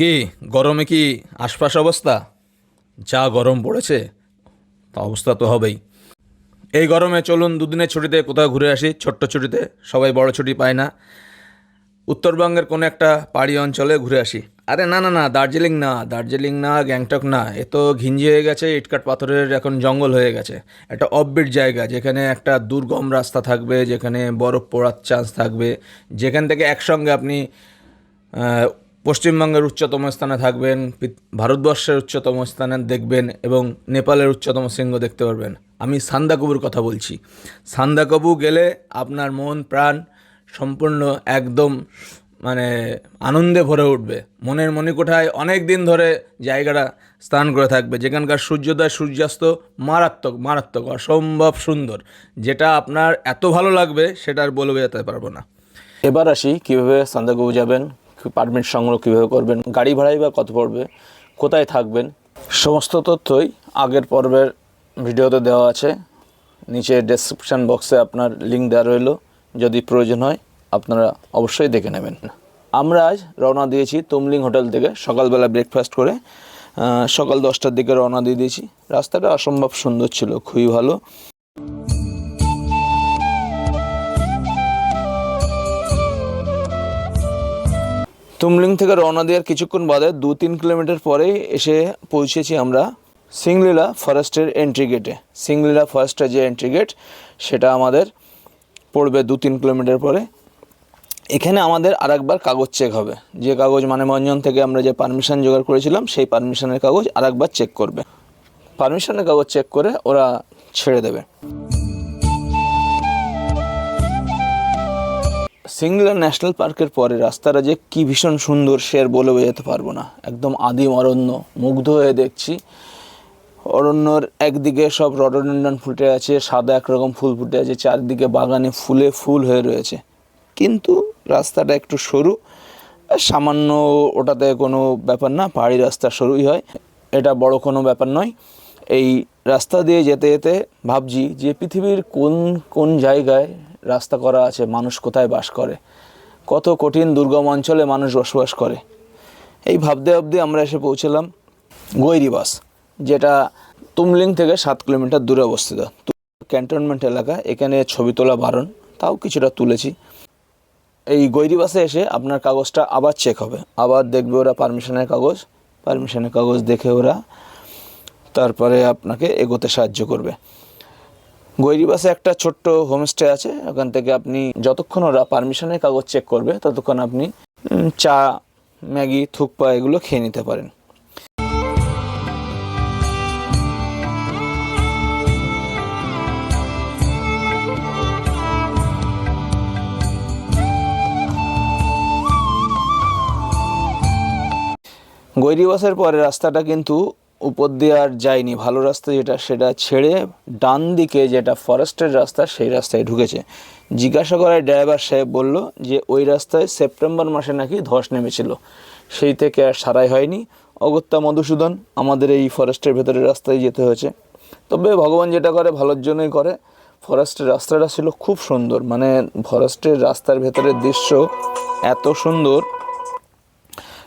কি গরমে কি আশপাশ অবস্থা? যা গরম পড়েছে, তা অবস্থা তো হবেই। এই গরমে চলুন দুদিনের ছুটিতে কোথাও ঘুরে আসি, ছোট্ট ছুটিতে। সবাই বড় ছুটি পায় না। উত্তরবঙ্গের কোনো একটা পাহাড়ি অঞ্চলে ঘুরে আসি। আরে না না না, দার্জিলিং না দার্জিলিং না, গ্যাংটক না, এ তো ঘিঞ্জি হয়ে গেছে, ইটকাট পাথরের এখন জঙ্গল হয়ে গেছে। একটা অফবিট জায়গা, যেখানে একটা দুর্গম রাস্তা থাকবে, যেখানে বরফ পড়ার চান্স থাকবে, যেখান থেকে একসঙ্গে আপনি পশ্চিমবঙ্গের উচ্চতম স্থানে থাকবেন ভারতবর্ষের উচ্চতম স্থানে দেখবেন এবং নেপালের উচ্চতম শৃঙ্গ দেখতে পারবেন। আমি সান্দাকবুর কথা বলছি। সান্দাকবু গেলে আপনার মন, প্রাণ সম্পূর্ণ একদম মানে আনন্দে ভরে উঠবে। মনের মণিকোঠায় অনেক দিন ধরে জায়গাটা স্থান করে থাকবে। যেখানকার সূর্যোদয় সূর্যাস্ত মারাত্মক মারাত্মক, অসম্ভব সুন্দর। যেটা আপনার এত ভালো লাগবে, সেটা আর বলে বোঝাতে পারব না। এবার আসি কীভাবে সান্দাকবু যাবেন পারমিট সংগ্রহ কীভাবে করবেন, গাড়ি ভাড়াই বা কত পড়বে, কোথায় থাকবেন, সমস্ত তথ্যই আগের পর্বের ভিডিওতে দেওয়া আছে। নিচে ডেসক্রিপশান বক্সে আপনার লিঙ্ক দেওয়া রইল। যদি প্রয়োজন হয়, আপনারা অবশ্যই দেখে নেবেন। আমরা আজ রওনা দিয়েছি তুমলিং হোটেল থেকে সকালবেলা ব্রেকফাস্ট করে। সকাল দশটার দিকে রওনা দিয়ে দিয়েছি। রাস্তাটা অসম্ভব সুন্দর ছিল, খুবই ভালো। তুমলিং থেকে রওনা দেওয়ার কিছুক্ষণ বাদে দু তিন কিলোমিটার পরেই এসে পৌঁছেছি আমরা সিংলীলা ফরেস্টের এন্ট্রি গেটে সিংলীলা ফরেস্টের যে এন্ট্রি গেট সেটা আমাদের পড়বে দু তিন কিলোমিটার পরে। এখানে আমাদের আরেকবার কাগজ চেক হবে। যে কাগজ মানে মঞ্জন থেকে আমরা যে পারমিশন জোগাড় করেছিলাম, সেই পারমিশনের কাগজ আরেকবার চেক করবে। পারমিশনের কাগজ চেক করে ওরা ছেড়ে দেবে। সিংলা ন্যাশনাল পার্কের পরে রাস্তাটা যে কি ভীষণ সুন্দর আর বলে বোঝাতে পারব না। একদম আদিম অরণ্য, মুগ্ধ হয়ে দেখছি। অরণ্যর একদিকে সব রডোডেন্ডন ফুটে আছে, সাদা একরকম ফুল ফুটে আছে, চারদিকে বাগানে ফুলে ফুল হয়ে রয়েছে। কিন্তু রাস্তাটা একটু সরু সামান্য ওটাতে কোনো ব্যাপার না, পাহাড়ি রাস্তা সরুই হয়। এটা বড় কোনো ব্যাপার নয়। এই রাস্তা দিয়ে যেতে যেতে ভাবছি যে পৃথিবীর কোন কোন জায়গায় রাস্তা করা আছে, মানুষ কোথায় বাস করে? কত কঠিন দুর্গম অঞ্চলে মানুষ বসবাস করে। এই ভাবতে ভাবতে আমরা এসে পৌঁছলাম গৈরিবাস যেটা তুমলিং থেকে সাত কিলোমিটার দূরে অবস্থিত। ক্যান্টনমেন্ট এলাকা, এখানে ছবি তোলা বারণ, তাও কিছুটা তুলেছি। এই গৈরিবাসে এসে আপনার কাগজটা আবার চেক হবে। আবার দেখবে ওরা পারমিশনের কাগজ পারমিশনের কাগজ দেখে ওরা তারপরে আপনাকে এগোতে সাহায্য করবে। গৈরিবাসে একটা ছোট্ট হোমস্টে আছে। ওখান থেকে আপনি যতক্ষণ ওরা পারমিশনের কাগজ চেক করবে, ততক্ষণ আপনি চা, ম্যাগি, থুকপা এগুলো খেয়ে নিতে পারেন। গৈরিবাসের পরে রাস্তাটা কিন্তু উপর দিয়ে আর যায়নি। ভালো রাস্তা যেটা, সেটা ছেড়ে ডান দিকে যেটা ফরেস্টের রাস্তা, সেই রাস্তায় ঢুকেছে। জিজ্ঞাসা করায় ড্রাইভার সাহেব বলল যে, ওই রাস্তায় সেপ্টেম্বর মাসে নাকি ধস নেমেছিল। সেই থেকে আর সারাই হয়নি। অগত্যা মধুসূদন, আমাদের এই ফরেস্টের ভেতরের রাস্তায় যেতে হয়েছে। তবে ভগবান যেটা করে, ভালোর জন্যই করে। ফরেস্টের রাস্তাটা ছিল খুব সুন্দর। মানে ফরেস্টের রাস্তার ভেতরের দৃশ্য এত সুন্দর,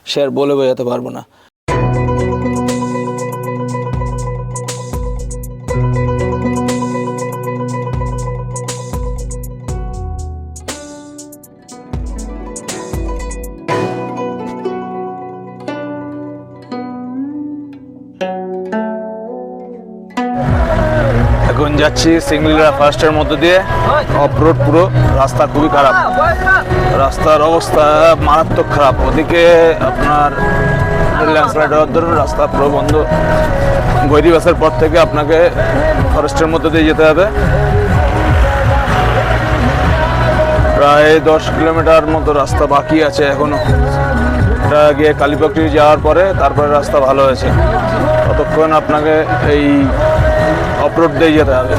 সে আর বলে বোঝাতে পারব না। যাচ্ছি সিংলিরা ফার্স্টের মধ্যে দিয়ে। অফ রোড পুরো রাস্তা খুবই খারাপ। রাস্তার অবস্থা মারাত্মক খারাপ। ওদিকে আপনার হওয়ার ধরুন রাস্তা পুরো বন্ধ। গৈরি বাসের পর থেকে আপনাকে ফরেস্টের মধ্যে দিয়ে যেতে হবে। প্রায় দশ কিলোমিটার মতো রাস্তা বাকি আছে এখনও। এটা গিয়ে কালীপকটি যাওয়ার পরে তারপরে রাস্তা ভালো হয়েছে। ততক্ষণ আপনাকে এই অপরোড দিয়ে যেতে হবে।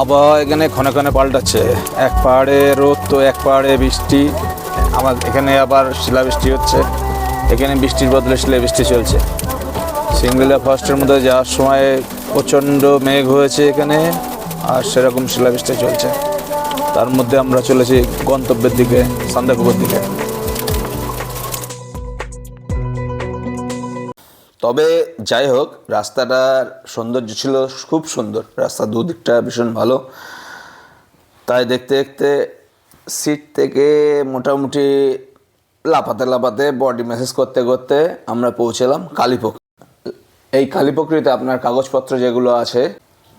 আবার এখানে ক্ষণে ক্ষণে পাল্টাচ্ছে। এক পাহাড়ে রোদ তো, এক পাহাড়ে বৃষ্টি। আমার এখানে আবার শিলাবৃষ্টি হচ্ছে। এখানে বৃষ্টির বদলে শিলাবৃষ্টি চলছে। সিঙ্গেলা ফার্স্টের মধ্যে যাওয়ার সময় প্রচণ্ড মেঘ হয়েছে এখানে, আর সেরকম শিলাবৃষ্টি চলছে। তার মধ্যে আমরা চলেছি গন্তব্যের দিকে সান্দাকুপুর দিকে। তবে যাই হোক, রাস্তাটার সৌন্দর্য ছিল খুব সুন্দর। রাস্তার দুদিকটা ভীষণ ভালো। তাই দেখতে দেখতে সিট থেকে মোটামুটি লাফাতে লাফাতে বডি ম্যাসেজ করতে করতে আমরা পৌঁছলাম কালীপোখ এই কালীপোখরিতে আপনার কাগজপত্র যেগুলো আছে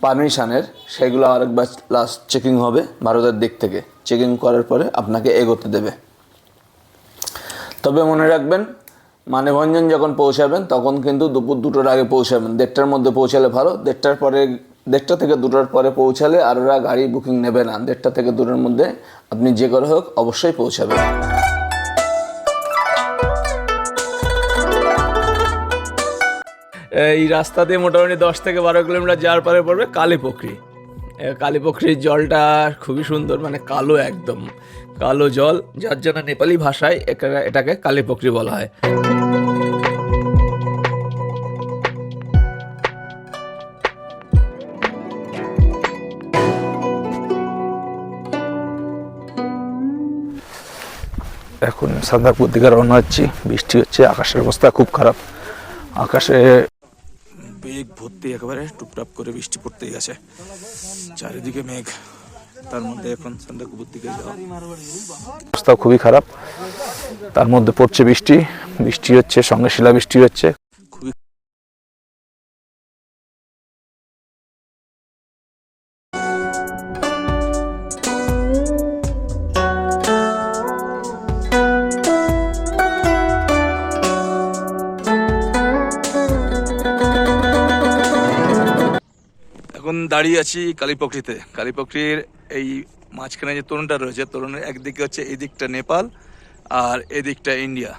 পারমিশনের সেগুলো আরেকবার লাস্ট চেকিং হবে ভারতের দিক থেকে। চেকিং করার পরে আপনাকে এগোতে দেবে। তবে মনে রাখবেন মানেভঞ্জন যখন পৌঁছাবেন, তখন কিন্তু দুপুর দুটোর আগে পৌঁছাবেন। দেড়টার মধ্যে পৌঁছালে ভালো, দেড়টার পরে, দেড়টা থেকে দুটোর পরে পৌঁছালে আর ওরা গাড়ি বুকিং নেবে না। দেড়টা থেকে দুটোর মধ্যে আপনি যে করে হোক, অবশ্যই পৌঁছাবেন। এই রাস্তা দিয়ে মোটামুটি দশ থেকে বারো কিলোমিটার যাওয়ার পরে পড়বে কালীপোখরি। কালীপোখরির জলটা খুবই সুন্দর মানে কালো একদম, কালো জল, যার জন্য নেপালি ভাষায় এটাকে কালীপোখরি বলা হয়। এখন সান্দাকপুর দিকে রওনা হচ্ছি, বৃষ্টি হচ্ছে, আকাশের অবস্থা খুব খারাপ। আকাশে মেঘ ভর্তি একেবারে টুপটাপ করে বৃষ্টি পড়তেই গেছে চারিদিকে মেঘ, তার মধ্যে এখন সান্দাকপুর দিকে অবস্থা খুবই খারাপ। তার মধ্যে পড়ছে বৃষ্টি বৃষ্টি হচ্ছে, সঙ্গে শিলা বৃষ্টি হচ্ছে। দাঁড়িয়ে আছি কালীপকরিতে কালীপকরির এই মাঝখানে যে তরুণটা রয়েছে, তরুণের একদিকে হচ্ছে এই দিকটা নেপাল আর এদিকটা ইন্ডিয়া।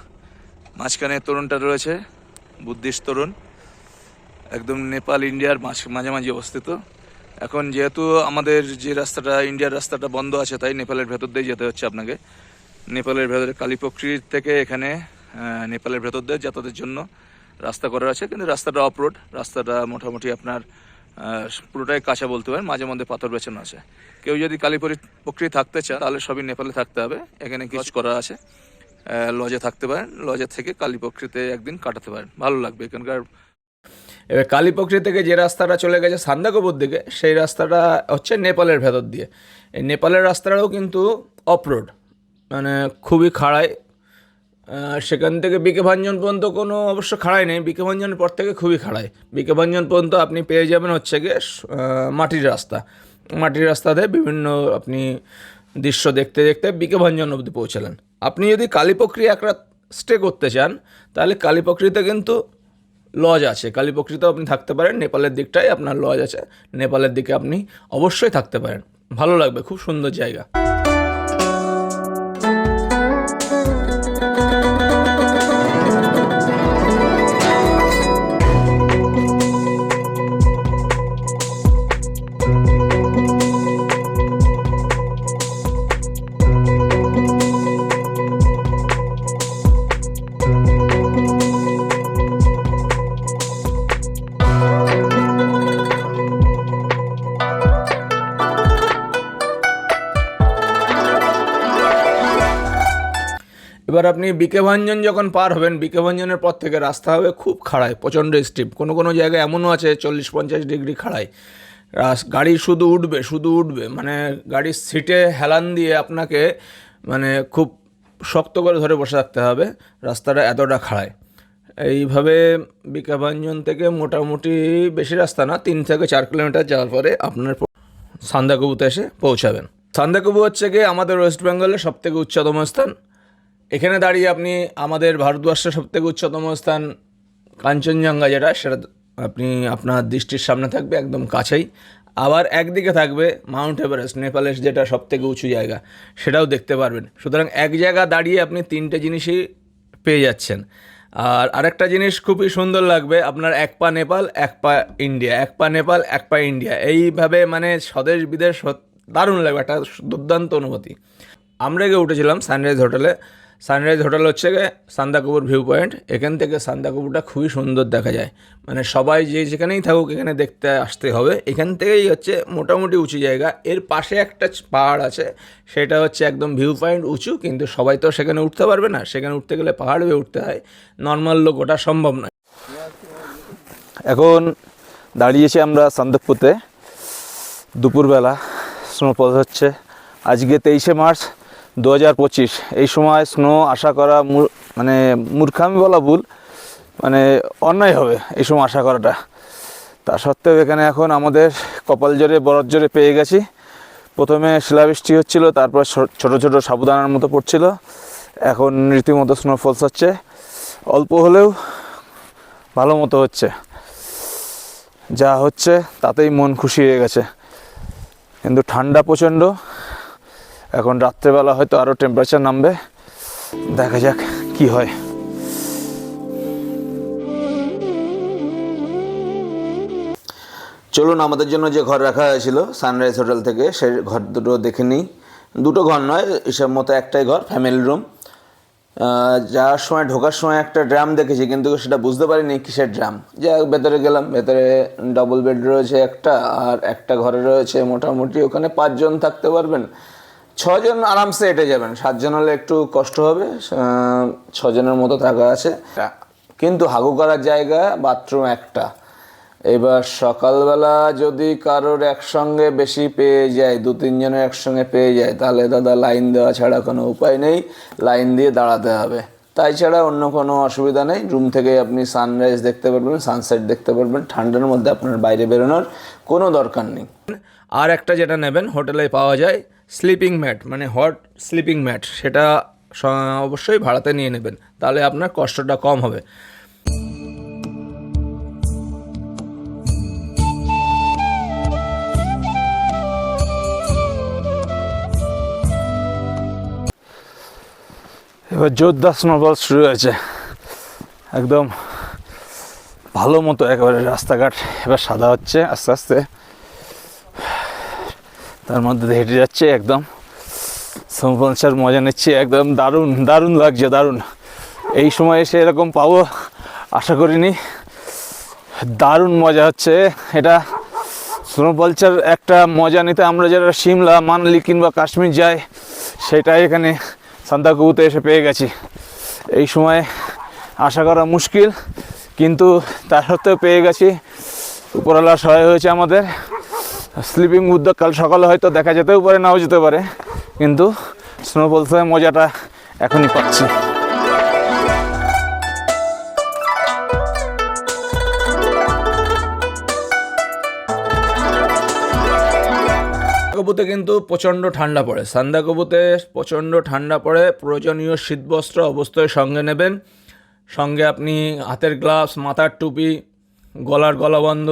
মাঝখানে তরুণটা রয়েছে, বুদ্ধিস্ট তরুণ, একদম নেপাল, ইন্ডিয়ার মাঝ মাঝামাঝি অবস্থিত। এখন যেহেতু আমাদের যে রাস্তাটা, ইন্ডিয়ার রাস্তাটা বন্ধ আছে, তাই নেপালের ভেতর দিয়ে যেতে হচ্ছে আপনাকে। নেপালের ভেতরে কালীপকরির থেকে এখানে নেপালের ভেতর দিয়ে যাতায়াতের জন্য রাস্তা করা আছে, কিন্তু রাস্তাটা অফ রোড রাস্তাটা মোটামুটি আপনার পুরোটাই কাঁচা বলতে পারেন মাঝে মধ্যে পাথর বেছানো আছে। কেউ যদি কালীপরি প্রক্রিয়া থাকতে চান তাহলে সবই নেপালে থাকতে হবে। এখানে কিছু করা আছে। লজে থাকতে পারেন লজে থেকে কালীপক্রিতে একদিন কাটাতে পারেন। ভালো লাগবে এখানকার। এবার কালীপোখরি থেকে যে রাস্তাটা চলে গেছে সান্দাকপুর দিকে সেই রাস্তাটা হচ্ছে নেপালের ভেতর দিয়ে। এই নেপালের রাস্তাটাও কিন্তু অফরোড মানে খুবই আহ, সেখান থেকে বিকেভাঞ্জন পর্যন্ত কোনো অবশ্য খাড়াই নেই। বিকেভাঞ্জনের পর থেকে খুবই খাড়াই বিকেভাঞ্জন পর্যন্ত আপনি পেয়ে যাবেন হচ্ছে গিয়ে মাটির রাস্তা। মাটির রাস্তাতে বিভিন্ন আপনি দৃশ্য দেখতে দেখতে বিকেভাঞ্জন অবধি পৌঁছালেন। আপনি যদি কালীপক্রি একটা স্টে করতে চান, তাহলে কালীপক্রিতে কিন্তু লজ আছে। কালীপক্রিতেও আপনি থাকতে পারেন, নেপালের দিকটাই আপনার লজ আছে। নেপালের দিকে আপনি অবশ্যই থাকতে পারেন। ভালো লাগবে, খুব সুন্দর জায়গা। আপনি বিকেভাঞ্জন যখন পার হবেন, বিকেভাঞ্জনের পর থেকে রাস্তা হবে খুব খাড়ায়, প্রচণ্ড স্টিপ কোনো কোনো জায়গায় এমনও আছে, চল্লিশ পঞ্চাশ ডিগ্রি খাড়ায়। রাস- গাড়ি শুধু উঠবে শুধু উঠবে। মানে গাড়ির সিটে হেলান দিয়ে আপনাকে মানে খুব শক্ত করে ধরে বসে থাকতে হবে, রাস্তাটা এতটা খাড়ায়। এইভাবে বিকাভাঞ্জন থেকে মোটামুটি বেশি রাস্তা না, তিন থেকে চার কিলোমিটার যাওয়ার পরে আপনার সান্দাকবুতে এসে পৌঁছাবেন। সান্দাকবু হচ্ছে গিয়ে আমাদের ওয়েস্ট বেঙ্গলের সবথেকে উচ্চতম স্থান। এখানে দাঁড়িয়ে আপনি আমাদের ভারতবর্ষের সবথেকে উচ্চতম স্থান কাঞ্চনজঙ্ঘা যেটা, সেটা আপনি আপনার দৃষ্টির সামনে থাকবে, একদম কাছেই। আবার একদিকে থাকবে মাউন্ট এভারেস্ট নেপালের যেটা সবথেকে উঁচু জায়গা, সেটাও দেখতে পারবেন। সুতরাং এক জায়গা দাঁড়িয়ে আপনি তিনটে জিনিসই পেয়ে যাচ্ছেন। আর আরেকটা জিনিস খুবই সুন্দর লাগবে, আপনার এক পা নেপাল, এক পা ইন্ডিয়া, এক পা নেপাল, এক পা ইন্ডিয়া। এইভাবে মানে স্বদেশ, বিদেশ দারুণ লাগবে, একটা দুর্দান্ত অনুভূতি। আমরা গিয়ে উঠেছিলাম সানরাইজ হোটেলে সানরাইজ হোটেল হচ্ছে সান্দাকপুর ভিউ পয়েন্ট। এখান থেকে সান্দাকপুরটা খুবই সুন্দর দেখা যায়। মানে সবাই যে যেখানেই থাকুক এখানে দেখতে আসতে হবে। এখান থেকেই হচ্ছে মোটামুটি উঁচু জায়গা। এর পাশে একটা পাহাড় আছে। সেটা হচ্ছে একদম ভিউ পয়েন্ট উঁচু, কিন্তু সবাই তো সেখানে উঠতে পারবে না। সেখানে উঠতে গেলে পাহাড় বেয়ে উঠতে হয়। নর্মাল লোক ওটা সম্ভব নয়। এখন দাঁড়িয়েছি আমরা সন্দকপুতে। দুপুরবেলা। স্নোফল হচ্ছে। আজকে তেইশে মার্চ। দু হাজার পঁচিশ। এই সময় স্নো আশা করা মানে মূর্খামি বলা ভুল মানে অন্যায় হবে এই সময় আশা করাটা। তা সত্ত্বেও এখানে এখন আমাদের কপাল জোরে, বরফ জোরে পেয়ে গেছি। প্রথমে শিলাবৃষ্টি হচ্ছিল, তারপর ছোট ছোট সাবুদানার মতো পড়ছিল। এখন রীতিমতো স্নোফলস হচ্ছে। অল্প হলেও ভালো মতো হচ্ছে। যা হচ্ছে, তাতেই মন খুশি হয়ে গেছে। কিন্তু ঠান্ডা প্রচণ্ড। এখন রাত্রেবেলা হয়তো আরও টেম্পারেচার নামবে। দেখা যাক কি হয়। চলুন, আমাদের জন্য যে ঘর রাখা হয়েছিল সানরাইজ হোটেল থেকে সেই ঘর দুটো দেখে নিই। দুটো ঘর নয় হিসাব মতো একটাই ঘর ফ্যামিলি রুম যাওয়ার সময়, ঢোকার সময় একটা ড্রাম দেখেছি, কিন্তু সেটা বুঝতে পারিনি কিসের ড্রাম যা ভেতরে গেলাম, ভেতরে ডবল বেড রয়েছে একটা, আর একটা ঘরে রয়েছে মোটামুটি, ওখানে পাঁচজন থাকতে পারবেন। ছজন আরামসে এটে যাবেন, সাতজন হলে একটু কষ্ট হবে ছজনের মতো থাকা আছে। কিন্তু হাগু করার জায়গা, বাথরুম একটা। এবার সকালবেলা যদি কারোর একসঙ্গে বেশি পেয়ে যায়, দু তিনজনের একসঙ্গে পেয়ে যায়, তাহলে দাদা লাইন দেওয়া ছাড়া কোনো উপায় নেই, লাইন দিয়ে দাঁড়াতে হবে। তাই ছাড়া অন্য কোনো অসুবিধা নেই, রুম থেকে আপনি সানরাইজ দেখতে পারবেন সানসেট দেখতে পারবেন, ঠান্ডার মধ্যে আপনার বাইরে বেরোনোর কোনো দরকার নেই। আর একটা যেটা নেবেন, হোটেলে পাওয়া যায় স্লিপিং ম্যাট মানে হট স্লিপিং ম্যাট সেটা অবশ্যই ভাড়াতে নিয়ে নেবেন। তাহলে আপনার কষ্টটা কম হবে। এবার জোরদার স্নোবল শুরু হয়েছে। একদম ভালো মতো একেবারে রাস্তাঘাট এবার সাদা হচ্ছে, আস্তে আস্তে। তার মধ্যে হেঁটে যাচ্ছে একদম। স্নোফলসার মজা নিচ্ছে, একদম দারুণ দারুণ লাগছে, দারুণ। এই সময় এসে এরকম পাবো, আশা করিনি। দারুণ মজা হচ্ছে। এটা স্নোফলচার একটা মজা নিতে আমরা যারা সিমলা, মানালি কিংবা কাশ্মীর যাই, সেটাই এখানে সান্তাকুবুতে এসে পেয়ে গেছি। এই সময় আশা করা মুশকিল, কিন্তু তার সত্ত্বেও পেয়ে গেছি। উপরওয়ালা সহায় হয়েছে আমাদের। স্লিপিং উদ্যোগ কাল সকালে হয়তো দেখা যেতেও পারে, নাও যেতে পারে, কিন্তু স্নোফলসের মজাটা এখনই পাচ্ছি। সান্দাকবুতে কিন্তু প্রচণ্ড ঠান্ডা পড়ে। সান্দাকবুতে প্রচণ্ড ঠান্ডা পড়ে, প্রয়োজনীয় শীতবস্ত্র অবশ্যই সঙ্গে নেবেন। সঙ্গে আপনি হাতের গ্লাভস, মাথার টুপি, গলার গলাবন্ধ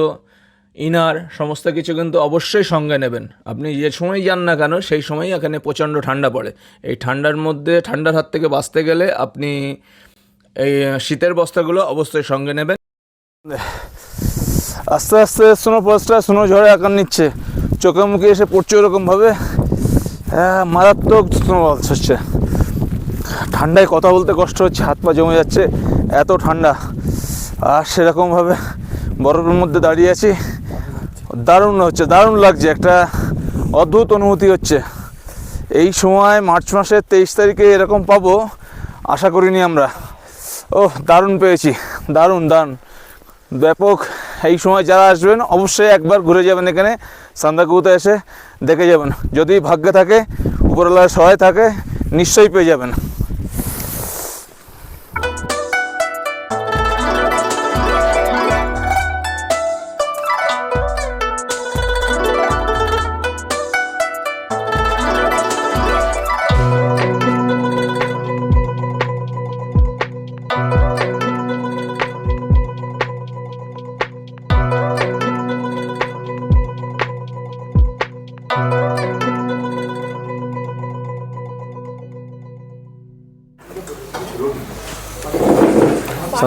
ইনার সমস্ত কিছু কিন্তু অবশ্যই সঙ্গে নেবেন। আপনি যে সময় যান না কেন সেই সময়ই এখানে প্রচণ্ড ঠান্ডা পড়ে। এই ঠান্ডার মধ্যে ঠান্ডার হাত থেকে বাঁচতে গেলে আপনি এই শীতের বস্তাগুলো অবশ্যই সঙ্গে নেবেন। আস্তে আস্তে স্নো ফলসটা স্নো ঝড়ে আকার নিচ্ছে। চোখে মুখে এসে পড়ছে ওরকমভাবে। হ্যাঁ, মারাত্মক স্নো হচ্ছে। ঠান্ডায় কথা বলতে কষ্ট হচ্ছে হাত পা জমে যাচ্ছে এত ঠান্ডা। আর সেরকমভাবে বরফের মধ্যে দাঁড়িয়ে আছি। দারুণ হচ্ছে, দারুণ লাগছে, একটা অদ্ভুত অনুভূতি হচ্ছে। এই সময় মার্চ মাসের তেইশ তারিখে এরকম পাবো, আশা করিনি আমরা। ও দারুণ পেয়েছি, দারুণ দারুণ। ব্যাপক, এই সময় যারা আসবেন, অবশ্যই একবার ঘুরে যাবেন এখানে সান্দাকুতে এসে দেখে যাবেন। যদি ভাগ্যে থাকে, উপরওয়ালার সহায় থাকে, নিশ্চয়ই পেয়ে যাবেন।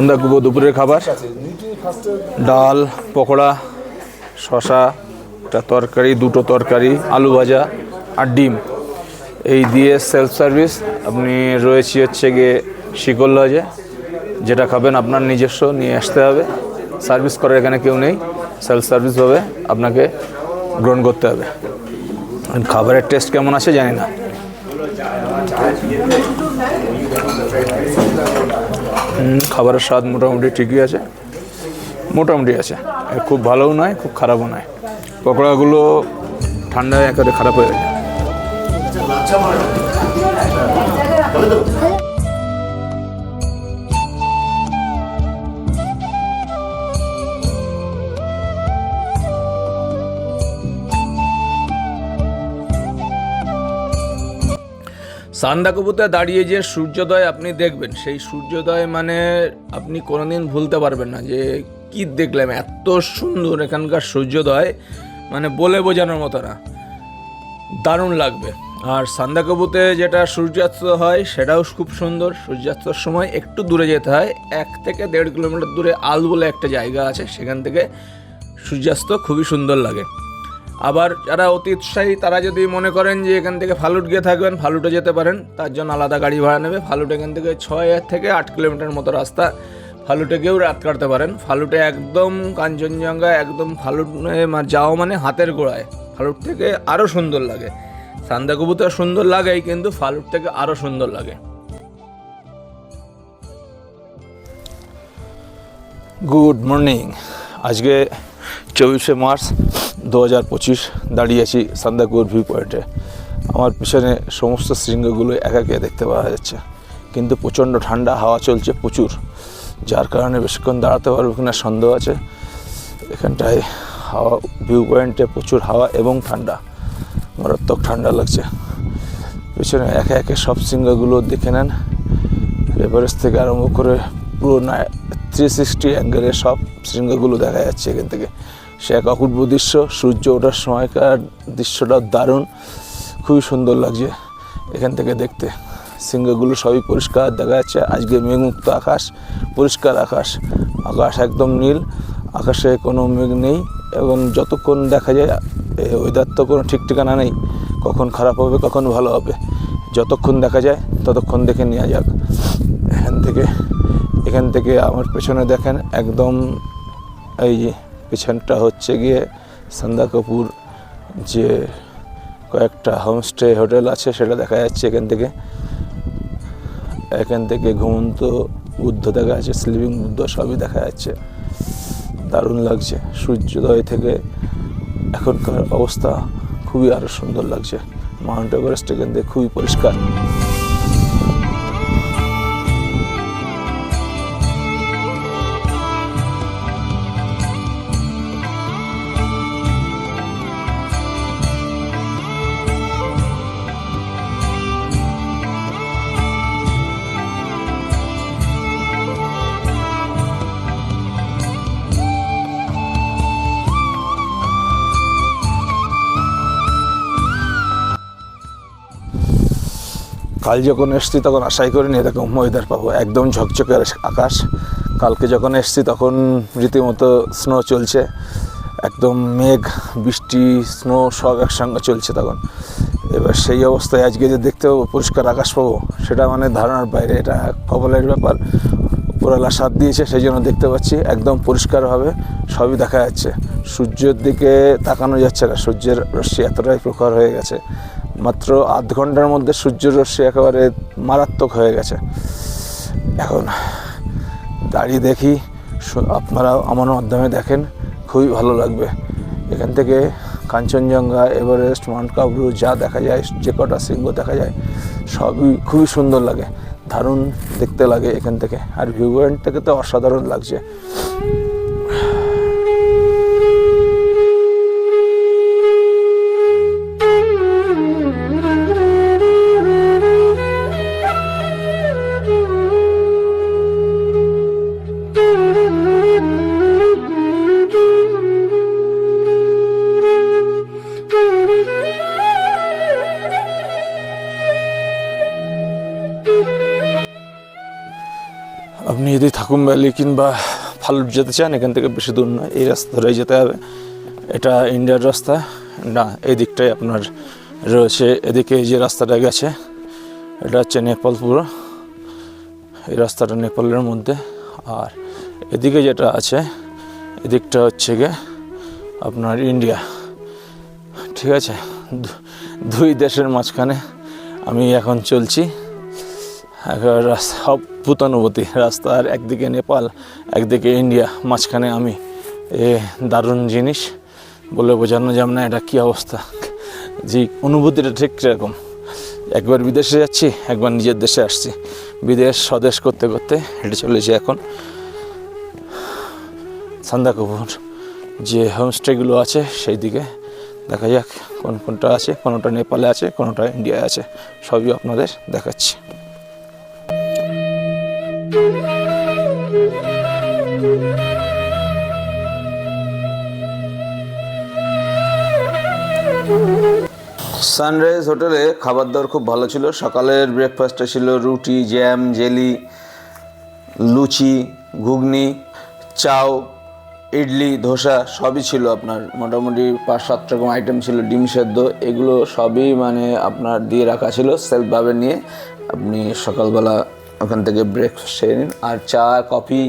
সান্দাকুবো দুপুরের খাবার। ডাল, পকোড়া শশা একটা তরকারি, দুটো তরকারি, আলু ভাজা আর ডিম। এই দিয়ে সেলফ সার্ভিস আপনি রয়েছি হচ্ছে গিয়ে শিকল লজে। যেটা খাবেন আপনার নিজস্ব, নিয়ে আসতে হবে। সার্ভিস করার এখানে কেউ নেই। সেলফ সার্ভিসভাবে আপনাকে গ্রহণ করতে হবে। খাবারের টেস্ট কেমন আছে জানি না। খাবারের স্বাদ মোটামুটি ঠিকই আছে। মোটামুটি আছে। খুব ভালোও নয়, খুব খারাপও নয়। পকোড়াগুলো ঠান্ডায় একেবারে খারাপ হয়ে গেছে। সান্দাকবুতে দাঁড়িয়ে যে সূর্যোদয় আপনি দেখবেন, সেই সূর্যোদয় মানে আপনি কোনোদিন ভুলতে পারবেন না যে কি দেখলাম, এত সুন্দর এখানকার সূর্যোদয় মানে বলে বোঝানোর মতো না। দারুণ লাগবে। আর সান্দাকবুতে যেটা সূর্যাস্ত হয়, সেটাও খুব সুন্দর। সূর্যাস্তর সময় একটু দূরে যেতে হয়, এক থেকে দেড় কিলোমিটার দূরে আল বলে একটা জায়গা আছে, সেখান থেকে সূর্যাস্ত খুবই সুন্দর লাগে। আবার যারা অতি উৎসাহী, তারা যদি মনে করেন যে এখান থেকে ফালুট গিয়ে থাকবেন, ফালুটে যেতে পারেন, তার জন্য আলাদা গাড়ি ভাড়া নেবে। ফালুট এখান থেকে ছয় থেকে আট কিলোমিটার মতো রাস্তা। ফালুটে গিয়েও রাত কাটতে পারেন। ফালুটে একদম কাঞ্চনজঙ্ঘা, একদম ফালুট যাও মানে হাতের গোড়ায়। ফালুট থেকে আরও সুন্দর লাগে। সান্দাকবুতে সুন্দর লাগেই কিন্তু ফালুট থেকে আরও সুন্দর লাগে। গুড মর্নিং আজকে চব্বিশে মার্চ দু হাজার পঁচিশ দাঁড়িয়ে আছি সান্দাকুর ভিউ পয়েন্টে। আমার পিছনে সমস্ত শৃঙ্গগুলো একাকে দেখতে পাওয়া যাচ্ছে। কিন্তু প্রচণ্ড ঠান্ডা, হাওয়া চলছে প্রচুর, যার কারণে বেশিক্ষণ দাঁড়াতে পারব কিনা সন্দেহ আছে। এখানটায় হাওয়া, ভিউ পয়েন্টে প্রচুর হাওয়া এবং ঠান্ডা। মারাত্মক ঠান্ডা লাগছে। পিছনে একে একে সব শৃঙ্গগুলো দেখে নেন। এভারেস্ট থেকে আরম্ভ করে পুরো থ্রি সিক্সটি অ্যাঙ্গেলে সব শৃঙ্গগুলো দেখা যাচ্ছে এখান থেকে। সে এক অপূর্ব দৃশ্য, সূর্য ওঠার সময়কার দৃশ্যটা দারুণ, খুবই সুন্দর লাগছে এখান থেকে দেখতে। শৃঙ্গগুলো সবই পরিষ্কার দেখা যাচ্ছে। আজকে মেঘমুক্ত আকাশ, পরিষ্কার আকাশ। আকাশ একদম নীল, আকাশে কোনো মেঘ নেই এবং যতক্ষণ দেখা যায় ওয়েদার তো কোনো ঠিক ঠিকানা নেই, কখন খারাপ হবে, কখন ভালো হবে। যতক্ষণ দেখা যায়, ততক্ষণ দেখে নেওয়া যাক। এখান থেকে এখান থেকে আমার পেছনে দেখেন একদম এই পেছনটা হচ্ছে গিয়ে সন্ধ্যা কাপুর যে কয়েকটা হোমস্টে হোটেল আছে, সেটা দেখা যাচ্ছে এখান থেকে। এখান থেকে ঘুমন্ত বুদ্ধ দেখা যাচ্ছে স্লিপিং বুদ্ধ সবই দেখা যাচ্ছে। দারুণ লাগছে। সূর্যোদয় থেকে এখনকার অবস্থা খুবই আরও সুন্দর লাগছে। মাউন্ট এভারেস্ট এখান থেকে খুবই পরিষ্কার। কাল যখন এসছি, তখন আশাই করিনি এরকম ওয়েদার পাবো। একদম ঝকঝকে আকাশ। কালকে যখন এসছি, তখন রীতিমতো স্নো চলছে। একদম মেঘ, বৃষ্টি স্নো সব একসঙ্গে চলছে তখন। এবার সেই অবস্থায় আজকে যে দেখতে পাবো, পরিষ্কার আকাশ পাবো, সেটা মানে ধারণার বাইরে। এটা কপালের ব্যাপার। উপরওয়ালা সাথ দিয়েছে সেই জন্য দেখতে পাচ্ছি একদম পরিষ্কারভাবে সবই দেখা যাচ্ছে। সূর্যের দিকে তাকানো যাচ্ছে না। সূর্যের রশ্মি এতটাই প্রখর হয়ে গেছে। মাত্র আধ ঘণ্টার মধ্যে সূর্যের রশ্মি একেবারে মারাত্মক হয়ে গেছে। এখন দাঁড়িয়ে দেখি আপনারা আমার মাধ্যমে দেখেন, খুবই ভালো লাগবে। এখান থেকে কাঞ্চনজঙ্ঘা, এভারেস্ট, মাউন্ট কাবরু যা দেখা যায়, যে কটা শৃঙ্গ দেখা যায়, সবই খুবই সুন্দর লাগে। দারুণ দেখতে লাগে এখান থেকে। আর ভিউ পয়েন্ট থেকে তো অসাধারণ লাগছে। ভ্যালি কিংবা ফালুট যেতে চান, এখান থেকে বেশি দূর নয়। এই রাস্তা ধরেই যেতে হবে। এটা ইন্ডিয়ার রাস্তা। না, এই দিকটাই আপনার রয়েছে। এদিকে যে রাস্তাটা গেছে, এটা হচ্ছে নেপাল পুরো। এই রাস্তাটা নেপালের মধ্যে। আর এদিকে যেটা আছে এদিকটা হচ্ছে গিয়ে আপনার ইন্ডিয়া ঠিক আছে? দুই দেশের মাঝখানে আমি এখন চলছি। অদ্ভুত অনুভূতি রাস্তার একদিকে নেপাল, একদিকে ইন্ডিয়া, মাঝখানে আমি। এ দারুণ জিনিস বলে বোঝানো যাবে না এটা কী অবস্থা। যে অনুভূতিটা ঠিক এরকম একবার বিদেশে যাচ্ছি, একবার নিজের দেশে আসছি। বিদেশ, স্বদেশ করতে করতে হেঁটে চলেছি এখন। সান্দাকপুর যে হোমস্টেগুলো আছে সেই দিকে। দেখা যাক কোন কোনটা আছে, কোনোটা নেপালে আছে, কোনোটা ইন্ডিয়ায় আছে। সবই আপনাদের দেখাচ্ছি। সানরাইজ হোটেলে খাবার দাবার খুব ভালো ছিল। সকালের ব্রেকফাস্টটা ছিল রুটি জ্যাম জেলি লুচি, ঘুগনি, চাও, ইডলি, ধোসা, সবই ছিল আপনার। মোটামুটি পাঁচ, সাত রকম আইটেম ছিল, ডিম সেদ্ধ, এগুলো সবই মানে আপনার দিয়ে রাখা ছিল সেলফভাবে নিয়ে। আপনি সকালবেলা ওখান থেকে ব্রেকফাস্ট সেরে নিন। আর চা, কফি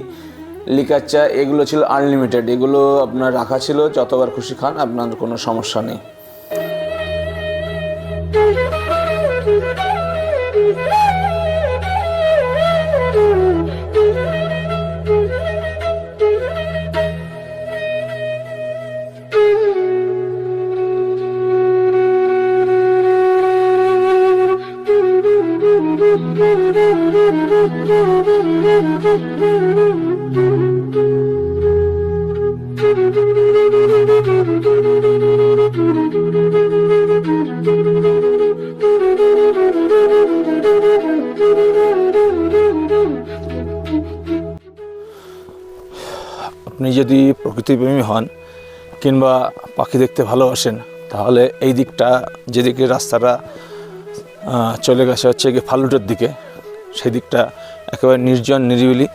লিকার চা, এগুলো ছিল আনলিমিটেড এগুলো আপনার রাখা ছিল, যতবার খুশি খান, আপনার কোনো সমস্যা নেই। যদি প্রকৃতিপ্রেমী হন কিংবা পাখি দেখতে ভালোবাসেন, তাহলে এই দিকটা যেদিকে রাস্তাটা চলে গেছে হচ্ছে গিয়ে ফালুটের দিকে, সেই দিকটা একেবারে নির্জন, নিরিবিলি,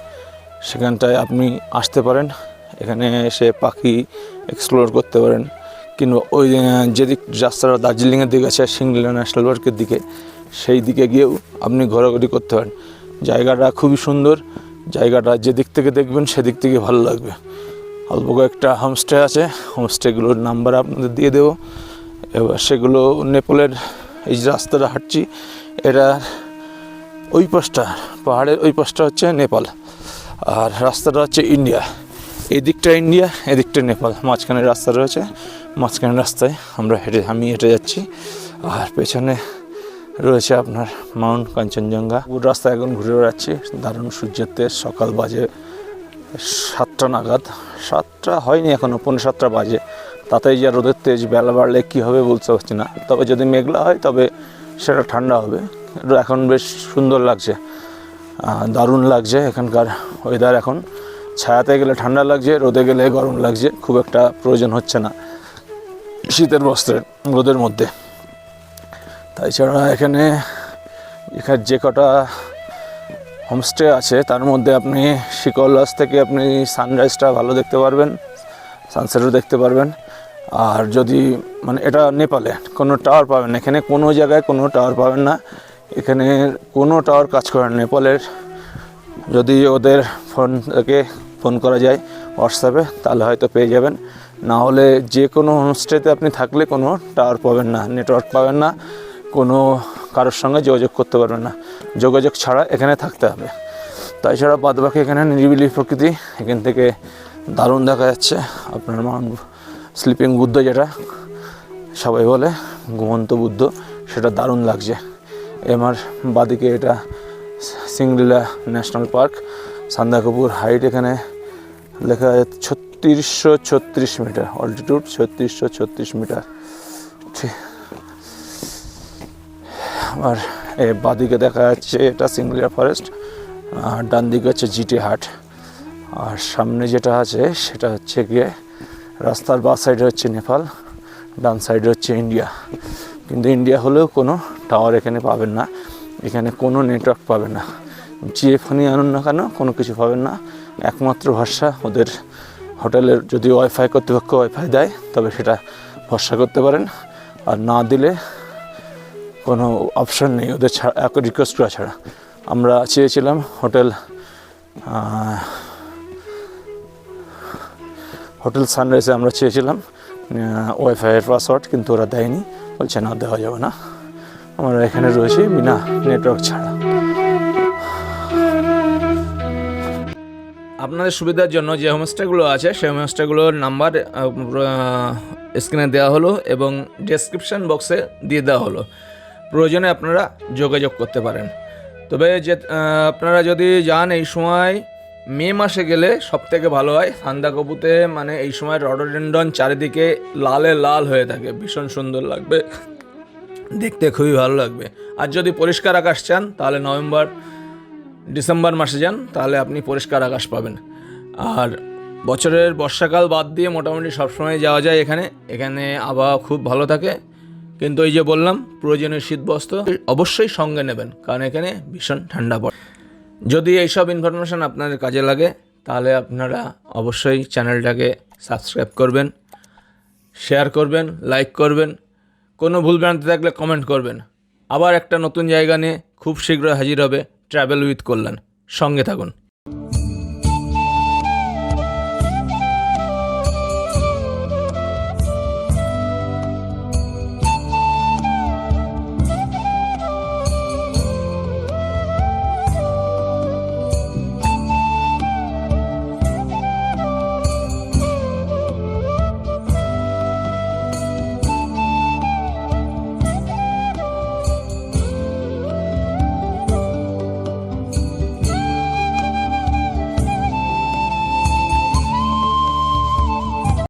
সেখানটায় আপনি আসতে পারেন, এখানে এসে পাখি এক্সপ্লোর করতে পারেন, কিংবা ওই যেদিক রাস্তাটা দার্জিলিংয়ের দিকে আছে সিংলা ন্যাশনাল পার্কের দিকে, সেই দিকে গিয়েও আপনি ঘোরাঘুরি করতে পারেন। জায়গাটা খুবই সুন্দর, জায়গাটা যেদিক থেকে দেখবেন, সেদিক থেকে ভালো লাগবে। অল্প কয়েকটা হোমস্টে আছে। হোমস্টেগুলোর নাম্বার আপনাদের দিয়ে দেবো। এবার সেগুলো নেপালের এই যে রাস্তাটা হাঁটছি, এটা ওই পাশটা, পাহাড়ের ওই পাশটা হচ্ছে নেপাল। আর রাস্তাটা হচ্ছে ইন্ডিয়া। এই দিকটা ইন্ডিয়া, এদিকটা নেপাল। মাঝখানে রাস্তা রয়েছে, মাঝখানে রাস্তায় আমরা হেঁটে, আমি হেঁটে যাচ্ছি। আর পেছনে রয়েছে আপনার মাউন্ট কাঞ্চনজঙ্ঘা। রাস্তা এখন ঘুরে বেড়াচ্ছি। দারুণ সূর্যের তেজ সকাল বাজে সাতটা নাগাদ। সাতটা হয়নি এখনও পৌনে সাতটা বাজে। তাতেই যে রোদের তেজ বেলা বাড়লে কী হবে বলতে পারছি না। তবে যদি মেঘলা হয়, তবে সেটা ঠান্ডা হবে। এখন বেশ সুন্দর লাগছে। দারুণ লাগছে এখানকার ওয়েদার এখন। ছায়াতে গেলে ঠান্ডা লাগছে, রোদে গেলে গরম লাগছে। খুব একটা প্রয়োজন হচ্ছে না শীতের বস্ত্রের রোদের মধ্যে। তাছাড়া এখানে এখানে যে কটা হোমস্টে আছে, তার মধ্যে আপনি শিকলস থেকে আপনি সানরাইজটা ভালো দেখতে পারবেন সানসেটও দেখতে পারবেন। আর যদি মানে এটা নেপালে, কোনো টাওয়ার পাবেন এখানে কোনো জায়গায় কোনো টাওয়ার পাবেন না। এখানে কোনো টাওয়ার কাজ করে না নেপালের। যদি ওদের ফোন থেকে ফোন করা যায় হোয়াটসঅ্যাপে তাহলে হয়তো পেয়ে যাবেন। না হলে যে কোনো হোমস্টেতে আপনি থাকলে কোনো টাওয়ার পাবেন না নেটওয়ার্ক পাবেন না, কোনো কারোর সঙ্গে যোগাযোগ করতে পারবেন না। যোগাযোগ ছাড়া এখানে থাকতে হবে। তাছাড়া বাদবাকি এখানে নিরিবিলি প্রকৃতি, এখান থেকে দারুণ দেখা যাচ্ছে। আপনার স্লিপিং বুদ্ধ যেটা, সবাই বলে, ঘুমন্ত বুদ্ধ, সেটা দারুণ লাগছে। এমার বাদিকে এটা Singalila national park Sandakphu height এখানে লেখা আছে ছত্রিশশো ছত্রিশ মিটার অল্টিটিউড ছত্রিশশো ছত্রিশ মিটার। ঠিক। আর এ বাদিকে দেখা যাচ্ছে এটা সিংলিয়া ফরেস্ট, আর ডান দিকে হচ্ছে জিটি হাট, আর সামনে যেটা আছে সেটা হচ্ছে গিয়ে রাস্তার বা সাইডে হচ্ছে নেপাল, ডান সাইডে হচ্ছে ইন্ডিয়া। কিন্তু ইন্ডিয়া হলেও কোনো টাওয়ার এখানে পাবেন না, এখানে কোনো নেটওয়ার্ক পাবেন না। যে ফোনই আনুন না কেন, কোনো কিছু পাবেন না। একমাত্র ভরসা ওদের হোটেলের যদি ওয়াইফাই কর্তৃপক্ষ ওয়াইফাই দেয়, তবে সেটা ভরসা করতে পারেন। আর না দিলে কোনো অপশন নেই, ওদের ছাড়া রিকোয়েস্ট করা ছাড়া। আমরা চেয়েছিলাম হোটেল হোটেল সানরাইজে আমরা চেয়েছিলাম ওয়াইফাইয়ের পাসওয়ার্ড কিন্তু ওরা দেয়নি। বলছে, না, দেওয়া যাবে না। আমরা এখানে রয়েছি বিনা নেটওয়ার্ক ছাড়া। আপনাদের সুবিধার জন্য যে হোমস্টেগুলো আছে, সেই হোমস্টেগুলোর নাম্বার স্ক্রিনে দেওয়া হলো এবং ডেসক্রিপশন বক্সে দিয়ে দেওয়া হলো। প্রয়োজনে আপনারা যোগাযোগ করতে পারেন। তবে যে আপনারা যদি যান এই সময়, মে মাসে গেলে সব থেকে ভালো হয়। সান্দাকপুতে মানে এই সময় রডোডেন্ডন চারিদিকে লালে লাল হয়ে থাকে। ভীষণ সুন্দর লাগবে। দেখতে খুবই ভালো লাগবে। আর যদি পরিষ্কার আকাশ চান, তাহলে নভেম্বর, ডিসেম্বর মাসে যান, তাহলে আপনি পরিষ্কার আকাশ পাবেন। আর বছরের বর্ষাকাল বাদ দিয়ে মোটামুটি সবসময় যাওয়া যায় এখানে। এখানে আবহাওয়া খুব ভালো থাকে। কিন্তু এই যে বললাম, প্রয়োজনীয় শীতবস্ত্র অবশ্যই সঙ্গে নেবেন, কারণ এখানে ভীষণ ঠান্ডা পড়ে। যদি এইসব ইনফরমেশান আপনাদের কাজে লাগে, তাহলে আপনারা অবশ্যই চ্যানেলটাকে সাবস্ক্রাইব করবেন শেয়ার করবেন লাইক করবেন, কোনো ভুলভ্রান্তি থাকলে কমেন্ট করবেন। আবার একটা নতুন জায়গা নিয়ে খুব শীঘ্রই হাজির হবে ট্রাভেল উইথ কল্যাণ সঙ্গে থাকুন।